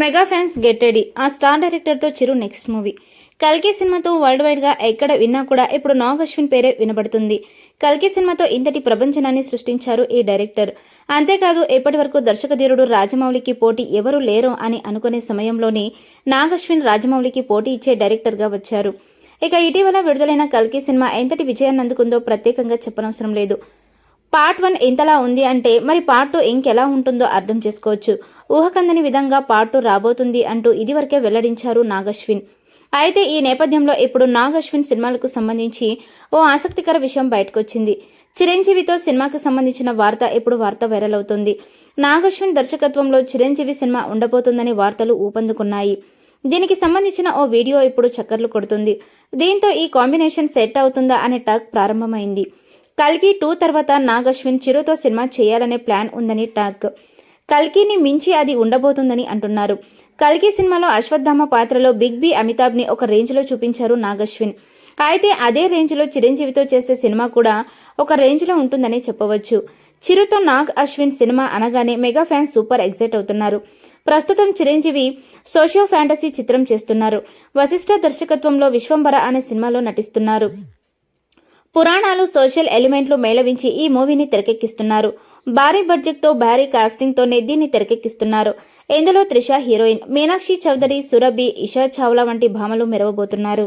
Mega fans get ready. ఆ star డైరెక్టర్తో Chiru next movie. కల్కి సినిమాతో వరల్డ్ వైడ్గా ఎక్కడ విన్నా కూడా ఇప్పుడు నాగ్ అశ్విన్ పేరే వినబడుతుంది. కల్కి సినిమాతో ఇంతటి ప్రపంచనాన్ని సృష్టించారు ఈ డైరెక్టర్. అంతేకాదు ఎప్పటి వరకు దర్శకధీరుడు రాజమౌళికి పోటీ ఎవరూ లేరు అని అనుకునే సమయంలోనే నాగ్ అశ్విన్ రాజమౌళికి పోటీ ఇచ్చే డైరెక్టర్గా వచ్చారు. ఇక ఇటీవల విడుదలైన కల్కి సినిమా ఎంతటి విజయాన్ని అందుకుందో ప్రత్యేకంగా చెప్పనవసరం లేదు. పార్ట్ వన్ ఎంతలా ఉంది అంటే మరి పార్ట్ టూ ఇంకెలా ఉంటుందో అర్థం చేసుకోవచ్చు. ఊహకందని విధంగా పార్ట్ టూ రాబోతుంది అంటూ ఇదివరకే వెల్లడించారు నాగశ్విన్. అయితే ఈ నేపథ్యంలో ఇప్పుడు నాగశ్విన్ సినిమాలకు సంబంధించి ఓ ఆసక్తికర విషయం బయటకొచ్చింది. చిరంజీవితో సినిమాకు సంబంధించిన వార్త ఇప్పుడు వార్త వైరల్ అవుతుంది. నాగశ్విన్ దర్శకత్వంలో చిరంజీవి సినిమా ఉండబోతుందని వార్తలు ఊపందుకున్నాయి. దీనికి సంబంధించిన ఓ వీడియో ఇప్పుడు చక్కర్లు కొడుతుంది. దీంతో ఈ కాంబినేషన్ సెట్ అవుతుందా అనే టాక్ ప్రారంభమైంది. కల్కి టూ తర్వాత నాగ్ అశ్విన్ చిరుతో సినిమా చేయాలనే ప్లాన్ ఉందని టాక్. కల్కిని మించి అది ఉండబోతుందని అంటున్నారు. కల్కి సినిమాలో అశ్వత్థామ పాత్రలో బిగ్ బి అమితాబ్ని ఒక రేంజ్లో చూపించారు నాగశ్విన్. అయితే అదే రేంజ్లో చిరంజీవితో చేసే సినిమా కూడా ఒక రేంజ్లో ఉంటుందని చెప్పవచ్చు. చిరుతో నాగ్ అశ్విన్ సినిమా అనగానే మెగా ఫ్యాన్స్ సూపర్ ఎగ్జైట్ అవుతున్నారు. ప్రస్తుతం చిరంజీవి సోషియో ఫ్యాంటసీ చిత్రం చేస్తున్నారు. వశిష్ఠ దర్శకత్వంలో విశ్వంబర అనే సినిమాలో నటిస్తున్నారు. పురాణాలు సోషల్ ఎలిమెంట్లు మేళవించి ఈ మూవీని తెరకెక్కిస్తున్నారు. భారీ బడ్జెట్తో భారీ కాస్టింగ్తోనే దీన్ని తెరకెక్కిస్తున్నారు. ఇందులో త్రిష హీరోయిన్ మీనాక్షి చౌదరి సురభి ఇషా చావ్లా వంటి భామలు మెరవబోతున్నారు.